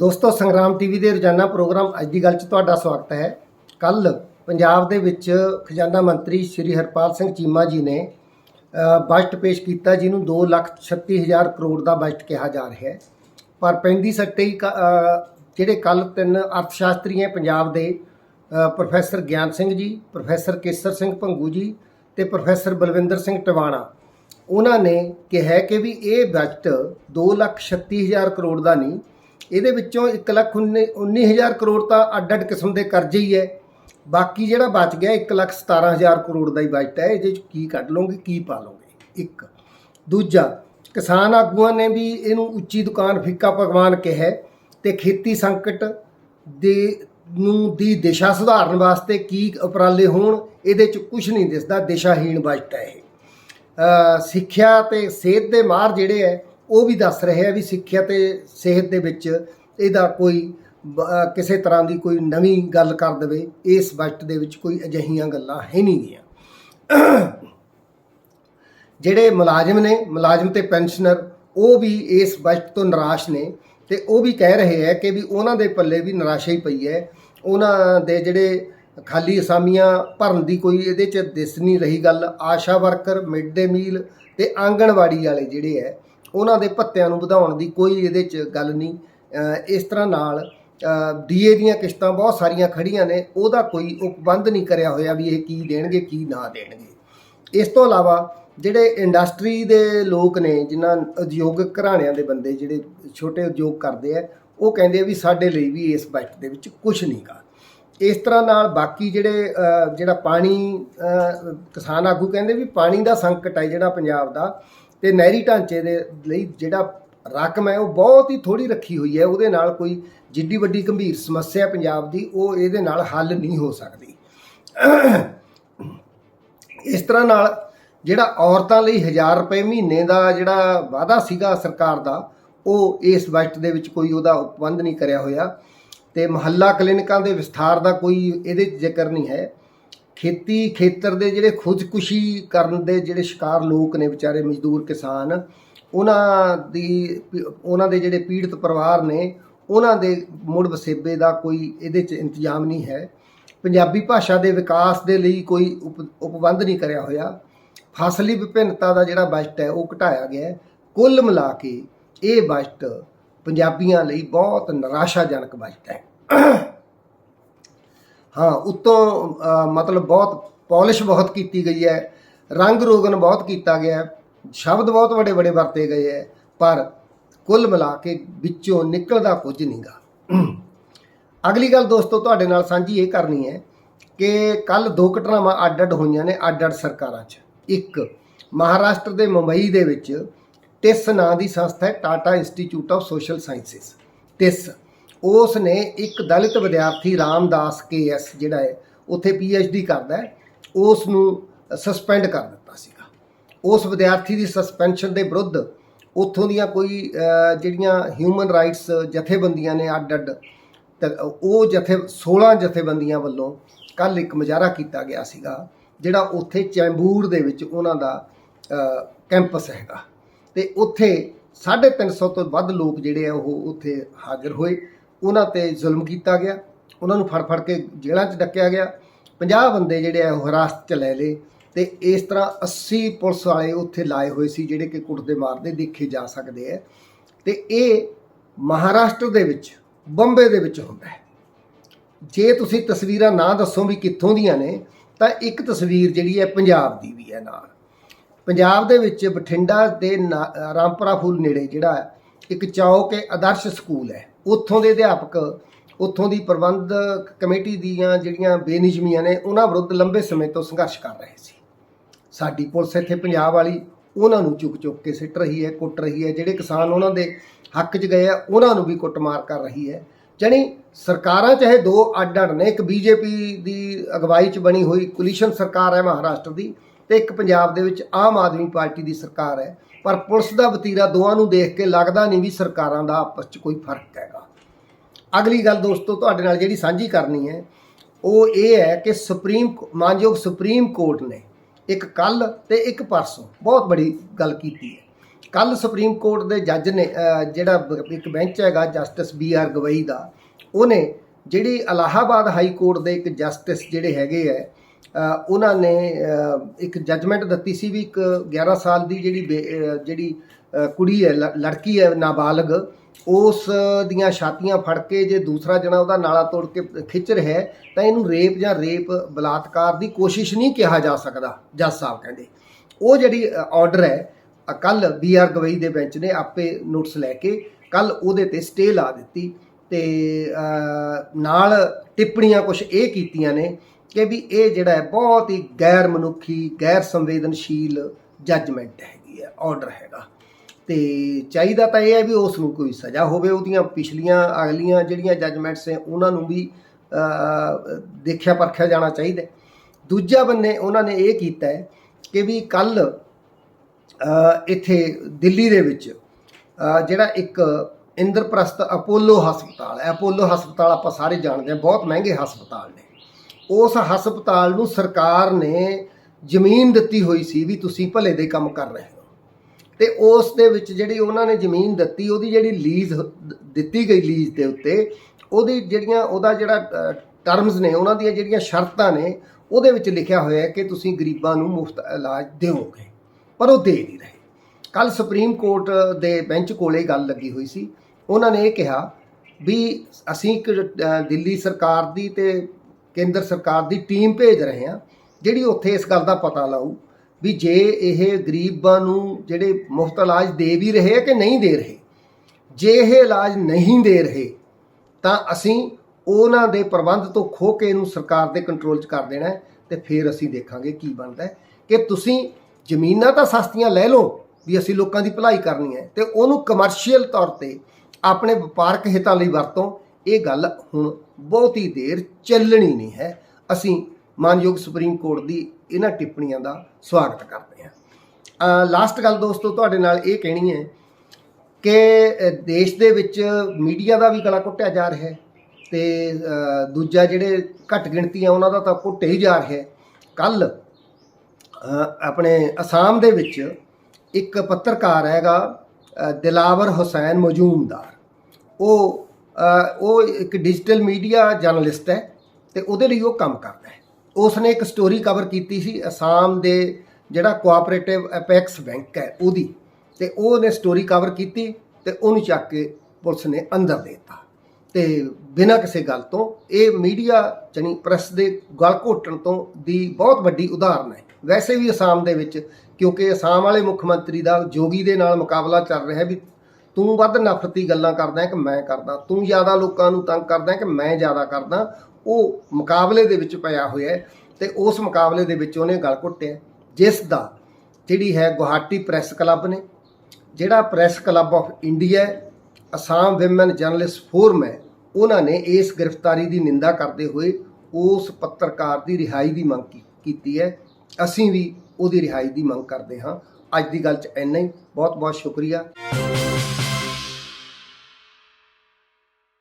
ਦੋਸਤੋ, ਸੰਗਰਾਮ ਟੀਵੀ ਦੇ ਰੋਜ਼ਾਨਾ ਪ੍ਰੋਗਰਾਮ ਅੱਜ ਦੀ ਗੱਲ 'ਚ ਤੁਹਾਡਾ ਸਵਾਗਤ ਹੈ। ਕੱਲ ਪੰਜਾਬ ਦੇ ਵਿੱਚ ਖਜ਼ਾਨਾ ਮੰਤਰੀ ਸ਼੍ਰੀ ਹਰਪਾਲ ਸਿੰਘ ਚੀਮਾ ਜੀ ਨੇ ਬਜਟ ਪੇਸ਼ ਕੀਤਾ, ਜਿਹਨੂੰ 2 ਲੱਖ 36 ਹਜ਼ਾਰ ਕਰੋੜ ਦਾ ਬਜਟ ਕਿਹਾ ਜਾ ਰਿਹਾ ਹੈ। ਪਰ ਪੈਂਦੀ ਸੱਟੇ ਹੀ ਕ- ਜਿਹੜੇ ਕੱਲ ਤਿੰਨ ਅਰਥਸ਼ਾਸਤਰੀ ਹੈ ਪੰਜਾਬ ਦੇ ਪ੍ਰੋਫੈਸਰ ਗਿਆਨ ਸਿੰਘ ਜੀ, ਪ੍ਰੋਫੈਸਰ ਕੇਸਰ ਸਿੰਘ ਭੰਗੂ ਜੀ ਤੇ ਪ੍ਰੋਫੈਸਰ ਬਲਵਿੰਦਰ ਸਿੰਘ ਟਵਾਣਾ। ਉਹਨਾਂ ਨੇ ਕਿਹਾ ਕਿ ਵੀ ਇਹ ਬਜਟ 2 ਲੱਖ 36 ਹਜ਼ਾਰ ਕਰੋੜ ਦਾ ਨਹੀਂ ਇਹਦੇ ਵਿੱਚੋਂ 1 ਲੱਖ 19 ਹਜ਼ਾਰ ਕਰੋੜ ਤਾਂ ਅੱਡ-ਅੱਡ ਕਿਸਮ ਦੇ ਕਰਜ਼ੇ ਹੀ ਹੈ। ਬਾਕੀ ਜਿਹੜਾ ਬਚ ਗਿਆ 1 ਲੱਖ 17 ਹਜ਼ਾਰ ਕਰੋੜ ਦਾ ਹੀ ਬਜਟ ਹੈ। ਇਹਦੇ ਚ ਕੀ ਕੱਢ ਲਓਗੇ, ਕੀ ਪਾ ਲਓਗੇ? ਇੱਕ। ਦੂਜਾ, ਕਿਸਾਨ ਆਗੂਆਂ ਨੇ ਵੀ ਇਹਨੂੰ ਉੱਚੀ ਦੁਕਾਨ ਫਿੱਕਾ ਭਗਵਾਨ ਕਿਹਾ ਹੈ ਤੇ ਖੇਤੀ ਸੰਕਟ ਦੇ ਨੂੰ ਦੀ ਦਿਸ਼ਾ ਸੁਧਾਰਨ ਵਾਸਤੇ ਕੀ ਉਪਰਾਲੇ ਹੋਣ, ਇਹਦੇ ਚ ਕੁਝ ਨਹੀਂ ਦਿਸਦਾ। ਦਿਸ਼ਾਹੀਣ ਬਜਟ ਹੈ ਇਹ। ਸਿੱਖਿਆ ਤੇ ਸਿਹਤ ਦੇ ਮਾਹਰ ਜਿਹੜੇ ਹੈ ਉਹ ਵੀ ਦੱਸ ਰਹੇ ਆ ਵੀ ਸਿੱਖਿਆ ਤੇ ਸਿਹਤ ਦੇ ਵਿੱਚ ਇਹਦਾ ਕੋਈ ਕਿਸੇ ਤਰ੍ਹਾਂ ਦੀ ਕੋਈ ਨਵੀਂ ਗੱਲ ਕਰ ਦੇਵੇ, ਇਸ ਬਜਟ ਦੇ ਵਿੱਚ ਕੋਈ ਅਜਿਹੀਆਂ ਗੱਲਾਂ ਹੈ ਨਹੀਂ ਗੀਆਂ। ਜਿਹੜੇ ਮੁਲਾਜ਼ਮ ਨੇ, ਮੁਲਾਜ਼ਮ ਤੇ ਪੈਨਸ਼ਨਰ, ਉਹ ਵੀ ਇਸ ਬਜਟ ਤੋਂ ਨਿਰਾਸ਼ ਨੇ ਤੇ ਉਹ ਵੀ ਕਹਿ ਰਹੇ ਹੈ ਕਿ ਵੀ ਉਹਨਾਂ ਦੇ ਪੱਲੇ ਵੀ ਨਿਰਾਸ਼ਾ ਹੀ ਪਈ ਹੈ। ਉਹਨਾਂ ਦੇ ਜਿਹੜੇ ਖਾਲੀ ਅਸਾਮੀਆਂ ਭਰਨ ਦੀ ਕੋਈ ਇਹਦੇ 'ਚ ਦਿਸ ਨਹੀਂ ਰਹੀ ਗੱਲ। ਆਸ਼ਾ ਵਰਕਰ ਮਿਡ ਡੇ ਮੀਲ ਤੇ ਆਂਗਣਵਾੜੀ ਵਾਲੇ ਜਿਹੜੇ ਹੈ ਉਹਨਾਂ ਦੇ ਭੱਤਿਆਂ ਨੂੰ ਵਧਾਉਣ ਦੀ ਕੋਈ ਇਹਦੇ 'ਚ ਗੱਲ ਨਹੀਂ। ਇਸ ਤਰ੍ਹਾਂ ਨਾਲ ਡੀਏ ਦੀਆਂ ਕਿਸ਼ਤਾਂ ਬਹੁਤ ਸਾਰੀਆਂ ਖੜੀਆਂ ਨੇ, ਉਹਦਾ ਕੋਈ ਉਪਬੰਧ ਨਹੀਂ ਕਰਿਆ ਹੋਇਆ ਵੀ ਇਹ ਕੀ ਦੇਣਗੇ, ਕੀ ਨਾ ਦੇਣਗੇ। ਇਸ ਤੋਂ ਇਲਾਵਾ ਜਿਹੜੇ ਇੰਡਸਟਰੀ ਦੇ ਲੋਕ ਨੇ, ਜਿਨ੍ਹਾਂ ਉਦਯੋਗਿਕ ਘਰਾਣਿਆਂ ਦੇ ਬੰਦੇ ਜਿਹੜੇ ਛੋਟੇ ਉਦਯੋਗ ਕਰਦੇ ਆ, ਉਹ ਕਹਿੰਦੇ ਆ ਵੀ ਸਾਡੇ ਲਈ ਵੀ ਇਸ ਬਜਟ ਦੇ ਵਿੱਚ ਕੁਝ ਨਹੀਂਗਾ ਇਸ ਤਰ੍ਹਾਂ ਨਾਲ ਬਾਕੀ ਜਿਹੜੇ ਜਿਹੜਾ ਪਾਣੀ ਕਿਸਾਨ ਆਗੂ ਕਹਿੰਦੇ ਵੀ ਪਾਣੀ ਦਾ ਸੰਕਟ ਹੈ ਜਿਹੜਾ ਪੰਜਾਬ ਦਾ ਤੇ ਨਹਿਰੀ ਢਾਂਚੇ ਦੇ ਲਈ ਜਿਹੜਾ ਰਕਮ ਹੈ, ਉਹ ਬਹੁਤ ਹੀ ਥੋੜੀ ਰੱਖੀ ਹੋਈ ਹੈ। ਉਹਦੇ ਨਾਲ ਕੋਈ ਜਿੱਡੀ ਵੱਡੀ ਗੰਭੀਰ ਸਮੱਸਿਆ ਪੰਜਾਬ ਦੀ, ਉਹ ਇਹਦੇ ਨਾਲ ਹੱਲ ਨਹੀਂ ਹੋ ਸਕਦੀ। ਇਸ ਤਰ੍ਹਾਂ ਨਾਲ ਜਿਹੜਾ ਔਰਤਾਂ ਲਈ 1000 ਰੁਪਏ ਮਹੀਨੇ ਦਾ ਜਿਹੜਾ ਵਾਅਦਾ ਸੀਗਾ ਸਰਕਾਰ ਦਾ, ਉਹ ਇਸ ਬਜਟ ਦੇ ਵਿੱਚ ਕੋਈ ਉਹਦਾ ਉਪਬੰਧ ਨਹੀਂ ਕਰਿਆ ਹੋਇਆ। ਤੇ ਮੁਹੱਲਾ ਕਲੀਨਿਕਾਂ ਦੇ ਵਿਸਥਾਰ ਦਾ ਕੋਈ ਇਹਦੇ 'ਚ ਜ਼ਿਕਰ ਨਹੀਂ ਹੈ। ਖੇਤੀ ਖੇਤਰ ਦੇ ਜਿਹੜੇ ਖੁਦਕੁਸ਼ੀ ਕਰਨ ਦੇ ਜਿਹੜੇ ਸ਼ਿਕਾਰ ਲੋਕ ਨੇ ਵਿਚਾਰੇ, ਮਜ਼ਦੂਰ ਕਿਸਾਨ, ਉਹਨਾਂ ਦੀ ਉਹਨਾਂ ਦੇ ਜਿਹੜੇ ਪੀੜਤ ਪਰਿਵਾਰ ਨੇ, ਉਹਨਾਂ ਦੇ ਮੁੜ ਵਸੇਬੇ ਦਾ ਕੋਈ ਇਹਦੇ 'ਚ ਇੰਤਜ਼ਾਮ ਨਹੀਂ ਹੈ। ਪੰਜਾਬੀ ਭਾਸ਼ਾ ਦੇ ਵਿਕਾਸ ਦੇ ਲਈ ਕੋਈ ਉਪ- ਉਪਬੰਧ ਨਹੀਂ ਕਰਿਆ ਹੋਇਆ। ਫਸਲੀ ਵਿਭਿੰਨਤਾ ਦਾ ਜਿਹੜਾ ਬਜਟ ਹੈ, ਉਹ ਘਟਾਇਆ ਗਿਆ ਕੁੱਲ ਮਿਲਾ ਕੇ ਇਹ ਬਜਟ ਪੰਜਾਬੀਆਂ ਲਈ ਬਹੁਤ ਨਿਰਾਸ਼ਾਜਨਕ ਬਜਟ ਹੈ। ਹਾਂ, ਉੱਤੋਂ ਮਤਲਬ ਬਹੁਤ ਪਾਲਿਸ਼ ਬਹੁਤ ਕੀਤੀ ਗਈ ਹੈ। ਰੰਗ ਰੋਗਨ ਬਹੁਤ ਕੀਤਾ ਗਿਆ ਸ਼ਬਦ ਬਹੁਤ ਵੱਡੇ ਵੱਡੇ ਵਰਤੇ ਗਏ ਹੈ। ਪਰ ਕੁੱਲ ਮਿਲਾ ਕੇ ਵਿੱਚੋਂ ਨਿਕਲਦਾ ਕੁਝ ਨਹੀਂਗਾ। ਅਗਲੀ ਗੱਲ ਦੋਸਤੋ, ਤੁਹਾਡੇ ਨਾਲ ਸਾਂਝੀ ਇਹ ਕਰਨੀ ਹੈ ਕਿ ਕੱਲ ਦੋ ਘਟਨਾਵਾਂ ਅੱਡ-ਅੱਡ ਹੋਈਆਂ ਨੇ ਅੱਡ-ਅੱਡ ਸਰਕਾਰਾਂ 'ਚ। ਇੱਕ, ਮਹਾਰਾਸ਼ਟਰ ਦੇ ਮੁੰਬਈ ਦੇ ਵਿੱਚ ਟਿਸ ਨਾਂ ਦੀ ਸੰਸਥਾ ਹੈ Tata institute of social sciences TISS ਉਸ ਨੇ ਇੱਕ ਦਲਿਤ ਵਿਦਿਆਰਥੀ ਰਾਮਦਾਸ ਕੇਐਸ ਜਿਹੜਾ ਹੈ, ਉੱਥੇ ਪੀਐਚਡੀ ਕਰਦਾ ਹੈ ਉਸ ਨੂੰ ਸਸਪੈਂਡ ਕਰ ਦਿੱਤਾ ਸੀਗਾ। ਉਸ ਵਿਦਿਆਰਥੀ ਦੀ ਸਸਪੈਂਸ਼ਨ ਦੇ ਵਿਰੁੱਧ ਉੱਥੋਂ ਦੀਆਂ ਕੋਈ ਜਿਹੜੀਆਂ ਹਿਊਮਨ ਰਾਈਟਸ ਜਥੇਬੰਦੀਆਂ ਨੇ ਅੱਡ-ਅੱਡ, ਤੇ ਉਹ ਜਥੇ 16 ਜਥੇਬੰਦੀਆਂ ਵੱਲੋਂ ਕੱਲ ਇੱਕ ਮੁਜ਼ਾਹਰਾ ਕੀਤਾ ਗਿਆ ਸੀਗਾ, ਜਿਹੜਾ ਉੱਥੇ ਚੈਂਬੂਰ ਦੇ ਵਿੱਚ ਉਹਨਾਂ ਦਾ ਕੈਂਪਸ ਹੈਗਾ। ਤੇ ਉੱਥੇ 350 ਤੋਂ ਵੱਧ ਲੋਕ ਜਿਹੜੇ ਆ, ਉਹ ਉੱਥੇ ਹਾਜ਼ਰ ਹੋਏ। ਉਹਨਾਂ ਤੇ ਜ਼ੁਲਮ ਕੀਤਾ ਗਿਆ, ਉਹਨਾਂ ਨੂੰ ਫੜ ਫੜ ਕੇ ਜੇਲ੍ਹਾਂ 'ਚ ਡੱਕਿਆ ਗਿਆ। 50 ਬੰਦੇ ਜਿਹੜੇ ਆ ਉਹ ਹਿਰਾਸਤ 'ਚ ਲੈ ਲਏ ਤੇ ਇਸ ਤਰ੍ਹਾਂ 80 ਪੁਲਿਸ ਵਾਲੇ ਉੱਥੇ ਲਾਏ ਹੋਏ ਸੀ ਜਿਹੜੇ ਕਿ ਕੁੱਟਦੇ ਮਾਰਦੇ ਦੇਖੇ ਜਾ ਸਕਦੇ ਆ। ਤੇ ਇਹ ਮਹਾਰਾਸ਼ਟਰ ਦੇ ਵਿੱਚ, ਬੰਬੇ ਦੇ ਵਿੱਚ ਹੁੰਦਾ ਹੈ। ਜੇ ਤੁਸੀਂ ਤਸਵੀਰਾਂ ਨਾ ਦੱਸੋ ਵੀ ਕਿੱਥੋਂ ਦੀਆਂ ਨੇ, ਤਾਂ ਇੱਕ ਤਸਵੀਰ ਜਿਹੜੀ ਹੈ ਪੰਜਾਬ ਦੀ ਵੀ ਹੈ ਨਾਲ। ਪੰਜਾਬ ਦੇ ਵਿੱਚ ਬਠਿੰਡਾ ਦੇ ਨਾ- ਰਾਮਪੁਰਾ ਫੂਲ ਨੇੜੇ ਜਿਹੜਾ ਇੱਕ ਚੌਕ ਹੈ ਆਦਰਸ਼ ਸਕੂਲ ਹੈ। ਉੱਥੋਂ ਦੇ ਅਧਿਆਪਕ, ਉੱਥੋਂ ਦੀ ਪ੍ਰਬੰਧ ਕਮੇਟੀ ਦੀਆਂ ਜਿਹੜੀਆਂ ਬੇਨਿਯਮੀਆਂ ਨੇ, ਉਹਨਾਂ ਵਿਰੁੱਧ ਲੰਬੇ ਸਮੇਂ ਤੋਂ ਸੰਘਰਸ਼ ਕਰ ਰਹੇ ਸੀ। ਸਾਡੀ ਪੁਲਿਸ ਇੱਥੇ ਪੰਜਾਬ ਵਾਲੀ, ਉਹਨਾਂ ਨੂੰ ਚੁੱਕ ਚੁੱਕ ਕੇ ਸਿੱਟ ਰਹੀ ਹੈ, ਕੁੱਟ ਰਹੀ ਹੈ। ਜਿਹੜੇ ਕਿਸਾਨ ਉਹਨਾਂ ਦੇ ਹੱਕ 'ਚ ਗਏ ਆ, ਉਹਨਾਂ ਨੂੰ ਵੀ ਕੁੱਟਮਾਰ ਕਰ ਰਹੀ ਹੈ। ਜਾਣੀ ਸਰਕਾਰਾਂ ਚਾਹੇ ਦੋ ਅੱਡ ਅੱਡ ਨੇ, ਇੱਕ ਬੀਜੇਪੀ ਦੀ ਅਗਵਾਈ 'ਚ ਬਣੀ ਹੋਈ ਕੋਲੀਸ਼ਨ ਸਰਕਾਰ ਹੈ ਮਹਾਰਾਸ਼ਟਰ ਦੀ, ਤੇ ਇੱਕ ਪੰਜਾਬ ਦੇ ਵਿੱਚ ਆਮ ਆਦਮੀ ਪਾਰਟੀ ਦੀ ਸਰਕਾਰ ਹੈ। ਪਰ ਪੁਲਿਸ ਦਾ ਵਤੀਰਾ ਦੋਵਾਂ ਨੂੰ ਦੇਖ ਕੇ ਲੱਗਦਾ ਨਹੀਂ ਵੀ ਸਰਕਾਰਾਂ ਦਾ ਆਪਸ 'ਚ ਕੋਈ ਫ਼ਰਕ ਹੈਗਾ। ਅਗਲੀ ਗੱਲ ਦੋਸਤੋ, ਤੁਹਾਡੇ ਨਾਲ ਜਿਹੜੀ ਸਾਂਝੀ ਕਰਨੀ ਹੈ, ਉਹ ਇਹ ਹੈ ਕਿ ਸੁਪਰੀਮ ਮਾਨਯੋਗ ਸੁਪਰੀਮ ਕੋਰਟ ਨੇ ਇੱਕ ਕੱਲ ਤੇ ਇੱਕ ਪਰਸੋਂ ਬਹੁਤ ਬੜੀ ਗੱਲ ਕੀਤੀ ਹੈ। ਕੱਲ ਸੁਪਰੀਮ ਕੋਰਟ ਦੇ ਜੱਜ ਨੇ ਜਿਹੜਾ ਇੱਕ ਬੈਂਚ ਹੈਗਾ ਜਸਟਿਸ ਬੀ ਆਰ ਗਵਈ ਦਾ, ਉਹਨੇ ਜਿਹੜੀ ਇਲਾਹਾਬਾਦ ਹਾਈ ਕੋਰਟ ਦੇ ਇੱਕ ਜਸਟਿਸ ਜਿਹੜੇ ਹੈਗੇ ਹੈ ਉਹਨਾਂ ਨੇ ਇੱਕ ਜੱਜਮੈਂਟ ਦਿੱਤੀ ਸੀ ਵੀ ਇੱਕ 11 ਸਾਲ ਦੀ ਜਿਹੜੀ ਬੇ- ਜਿਹੜੀ ਕੁੜੀ ਹੈ ਲ- ਲੜਕੀ ਹੈ ਨਾਬਾਲਗ ਉਸ ਦੀਆਂ ਛਾਤੀਆਂ ਫੜ ਕੇ ਜੇ ਦੂਸਰਾ ਜਣਾ ਉਹਦਾ ਨਾਲਾ ਤੋੜ ਕੇ ਖਿੱਚ ਰਿਹਾ ਹੈ, ਤਾਂ ਇਹਨੂੰ ਰੇਪ ਜਾਂ ਰੇਪ ਬਲਾਤਕਾਰ ਦੀ ਕੋਸ਼ਿਸ਼ ਨਹੀਂ ਕਿਹਾ ਜਾ ਸਕਦਾ ਜੱਜ ਸਾਹਿਬ ਕਹਿੰਦੇ। ਉਹ ਜਿਹੜੀ ਆਰਡਰ ਹੈ ਕੱਲ ਬੀ ਆਰ ਗਵਈ ਦੇ ਬੈਂਚ ਨੇ ਆਪੇ ਨੋਟਿਸ ਲੈ ਕੇ ਕੱਲ ਉਹਦੇ ਤੇ ਸਟੇ ਲਾ ਦਿੱਤੀ ਤੇ ਨਾਲ ਟਿੱਪਣੀਆਂ ਕੁਝ ਇਹ ਕੀਤੀਆਂ ਨੇ ਕਿ ਵੀ ਇਹ ਜਿਹੜਾ ਹੈ ਬਹੁਤ ਹੀ ਗੈਰ ਮਨੁੱਖੀ, ਗੈਰ ਸੰਵੇਦਨਸ਼ੀਲ ਜੱਜਮੈਂਟ ਹੈਗੀ ਹੈ ਆਰਡਰ ਹੈਗਾ। ਤੇ ਚਾਹੀਦਾ ਤਾਂ ਇਹ ਹੈ ਵੀ ਉਸ ਨੂੰ ਕੋਈ ਸਜ਼ਾ ਹੋਵੇ, ਉਹਦੀਆਂ ਪਿਛਲੀਆਂ, ਅਗਲੀਆਂ ਜਿਹੜੀਆਂ ਜੱਜਮੈਂਟਸ ਨੇ, ਉਹਨਾਂ ਨੂੰ ਵੀ ਦੇਖਿਆ ਪਰਖਿਆ ਜਾਣਾ ਚਾਹੀਦਾ ਦੂਜਾ ਬੰਨੇ ਉਹਨਾਂ ਨੇ ਇਹ ਕੀਤਾ ਹੈ ਕਿ ਵੀ ਕੱਲ ਇੱਥੇ ਦਿੱਲੀ ਦੇ ਵਿੱਚ ਜਿਹੜਾ ਇੱਕ ਇੰਦਰਪ੍ਰਸਤ ਅਪੋਲੋ ਹਸਪਤਾਲ ਹੈ, ਅਪੋਲੋ ਹਸਪਤਾਲ ਆਪਾਂ ਸਾਰੇ ਜਾਣਦੇ ਹਾਂ, ਬਹੁਤ ਮਹਿੰਗੇ ਹਸਪਤਾਲ ਨੇ। ਉਸ ਹਸਪਤਾਲ ਨੂੰ ਸਰਕਾਰ ਨੇ ਜ਼ਮੀਨ ਦਿੱਤੀ ਹੋਈ ਸੀ ਵੀ ਤੁਸੀਂ ਭਲੇ ਦੇ ਕੰਮ ਕਰ ਰਹੇ ਹੋ। ਤੇ ਉਸ ਦੇ ਵਿੱਚ ਜਿਹੜੀ ਉਹਨਾਂ ਨੇ ਜ਼ਮੀਨ ਦਿੱਤੀ, ਉਹਦੀ ਜਿਹੜੀ ਲੀਜ਼ ਦਿੱਤੀ ਗਈ ਲੀਜ਼ ਦੇ ਉੱਤੇ, ਉਹਦੀ ਜਿਹੜੀਆਂ, ਉਹਦਾ ਜਿਹੜਾ ਟਰਮਸ ਨੇ, ਉਹਨਾਂ ਦੀਆਂ ਜਿਹੜੀਆਂ ਸ਼ਰਤਾਂ ਨੇ, ਉਹਦੇ ਵਿੱਚ ਲਿਖਿਆ ਹੋਇਆ ਹੈ ਕਿ ਤੁਸੀਂ ਗਰੀਬਾਂ ਨੂੰ ਮੁਫਤ ਇਲਾਜ ਦਿਓਗੇ, ਪਰ ਉਹ ਦੇ ਨਹੀਂ ਰਹੇ। ਕੱਲ ਸੁਪਰੀਮ ਕੋਰਟ ਦੇ ਬੈਂਚ ਕੋਲੇ ਗੱਲ ਲੱਗੀ ਹੋਈ ਸੀ। ਉਹਨਾਂ ਨੇ ਇਹ ਕਿਹਾ ਵੀ ਅਸੀਂ ਇੱਕ ਦਿੱਲੀ ਸਰਕਾਰ ਦੀ ਤੇ ਕੇਂਦਰ ਸਰਕਾਰ ਦੀ ਟੀਮ ਭੇਜ ਰਹੇ ਹਾਂ, ਜਿਹੜੀ ਉੱਥੇ ਇਸ ਗੱਲ ਦਾ ਪਤਾ ਲਾਊ ਵੀ ਜੇ ਇਹ ਗਰੀਬਾਂ ਨੂੰ ਜਿਹੜੇ ਮੁਫਤ ਇਲਾਜ ਦੇ ਵੀ ਰਹੇ ਆ ਕਿ ਨਹੀਂ ਦੇ ਰਹੇ। ਜੇ ਇਹ ਇਲਾਜ ਨਹੀਂ ਦੇ ਰਹੇ, ਤਾਂ ਅਸੀਂ ਉਹਨਾਂ ਦੇ ਪ੍ਰਬੰਧ ਤੋਂ ਖੋ ਕੇ ਇਹਨੂੰ ਸਰਕਾਰ ਦੇ ਕੰਟਰੋਲ 'ਚ ਕਰ ਦੇਣਾ ਹੈ ਤੇ ਫਿਰ ਅਸੀਂ ਦੇਖਾਂਗੇ ਕੀ ਬਣਦਾ ਕਿ ਤੁਸੀਂ ਜ਼ਮੀਨਾਂ ਤਾਂ ਸਸਤੀਆਂ ਲੈ ਲਓ ਵੀ ਅਸੀਂ ਲੋਕਾਂ ਦੀ ਭਲਾਈ ਕਰਨੀ ਹੈ ਤੇ ਉਹਨੂੰ ਕਮਰਸ਼ੀਅਲ ਤੌਰ ਤੇ ਆਪਣੇ ਵਪਾਰਕ ਹਿੱਤਾਂ ਲਈ ਵਰਤੋਂ ਇਹ ਗੱਲ ਹੁਣ ਬਹੁਤੀ ਦੇਰ ਚੱਲਣੀ ਨਹੀਂ ਹੈ। ਅਸੀਂ ਮਾਨਯੋਗ ਸੁਪਰੀਮ ਕੋਰਟ ਦੀ ਇਹਨਾਂ ਟਿੱਪਣੀਆਂ ਦਾ ਸਵਾਗਤ ਕਰਦੇ ਹਾਂ। ਲਾਸਟ ਗੱਲ ਦੋਸਤੋ, ਤੁਹਾਡੇ ਨਾਲ ਇਹ ਕਹਿਣੀ ਹੈ ਕਿ ਦੇਸ਼ ਦੇ ਵਿੱਚ ਮੀਡੀਆ ਦਾ ਵੀ ਗਲਾ ਘੁੱਟਿਆ ਜਾ ਰਿਹਾ ਹੈ ਤੇ ਦੂਜਾ ਜਿਹੜੇ ਘੱਟ ਗਿਣਤੀ ਆ, ਉਹਨਾਂ ਦਾ ਤਾਂ ਘੁੱਟੇ ਹੀ ਜਾ ਰਿਹਾ ਹੈ। ਕੱਲ ਆਪਣੇ ਅਸਾਮ ਦੇ ਵਿੱਚ ਇੱਕ ਪੱਤਰਕਾਰ ਹੈਗਾ ਦਿਲਾਵਰ ਹੁਸੈਨ ਮਜੂਮਦਾਰ। ਉਹ ਉਹ ਇੱਕ ਡਿਜੀਟਲ ਮੀਡੀਆ ਜਰਨਲਿਸਟ ਹੈ ਤੇ ਉਹਦੇ ਲਈ ਉਹ ਕੰਮ ਕਰਦਾ ਹੈ। ਉਸ ਨੇ ਇੱਕ ਸਟੋਰੀ ਕਵਰ ਕੀਤੀ ਸੀ ਅਸਾਮ ਦੇ ਜਿਹੜਾ ਕੋਆਪਰੇਟਿਵ ਅਪੈਕਸ ਬੈਂਕ ਹੈ ਉਹਦੀ। ਤੇ ਉਹਨੇ ਸਟੋਰੀ ਕਵਰ ਕੀਤੀ ਤੇ ਉਹਨੂੰ ਚੱਕ ਕੇ ਪੁਲਿਸ ਨੇ ਅੰਦਰ ਦੇ ਦਿੱਤਾ। ਤੇ ਬਿਨਾਂ ਕਿਸੇ ਗੱਲ ਤੋਂ ਇਹ ਮੀਡੀਆ ਜਣੀ ਪ੍ਰੈਸ ਦੇ ਗਲ ਘੋਟਣ ਤੋਂ ਦੀ ਬਹੁਤ ਵੱਡੀ ਉਦਾਹਰਨ ਹੈ। ਵੈਸੇ ਵੀ ਅਸਾਮ ਦੇ ਵਿੱਚ ਕਿਉਂਕਿ ਅਸਾਮ ਵਾਲੇ ਮੁੱਖ ਮੰਤਰੀ ਦਾ ਜੋਗੀ ਦੇ ਨਾਲ ਮੁਕਾਬਲਾ ਚੱਲ ਰਿਹਾ ਵੀ ਤੂੰ ਵੱਧ ਨਫ਼ਰਤੀ ਗੱਲਾਂ ਕਰਦਾ ਕਿ ਮੈਂ ਕਰਦਾ। ਤੂੰ ਜ਼ਿਆਦਾ ਲੋਕਾਂ ਨੂੰ ਤੰਗ ਕਰਦਾ ਕਿ ਮੈਂ ਜ਼ਿਆਦਾ ਕਰਦਾ। ਉਹ ਮੁਕਾਬਲੇ ਦੇ ਵਿੱਚ ਪਿਆ ਹੋਇਆ ਹੈ ਤੇ ਉਸ ਮੁਕਾਬਲੇ ਦੇ ਵਿੱਚ ਉਹਨੇ ਗਲ ਘੁੱਟਿਆ ਜਿਸ ਦਾ ਜਿਹੜੀ ਹੈ ਗੁਹਾਟੀ ਪ੍ਰੈਸ ਕਲੱਬ ਨੇ, ਜਿਹੜਾ press club of India Assam women journalist forum ਹੈ, ਉਹਨਾਂ ਨੇ ਇਸ ਗ੍ਰਿਫਤਾਰੀ ਦੀ ਨਿੰਦਾ ਕਰਦੇ ਹੋਏ ਉਸ ਪੱਤਰਕਾਰ ਦੀ ਰਿਹਾਈ ਦੀ ਮੰਗ ਕੀਤੀ ਹੈ। ਅਸੀਂ ਵੀ ਉਹਦੀ ਰਿਹਾਈ ਦੀ ਮੰਗ ਕਰਦੇ ਹਾਂ। ਅੱਜ ਦੀ ਗੱਲ 'ਚ ਇੰਨਾ ਹੀ। ਬਹੁਤ ਬਹੁਤ ਸ਼ੁਕਰੀਆ।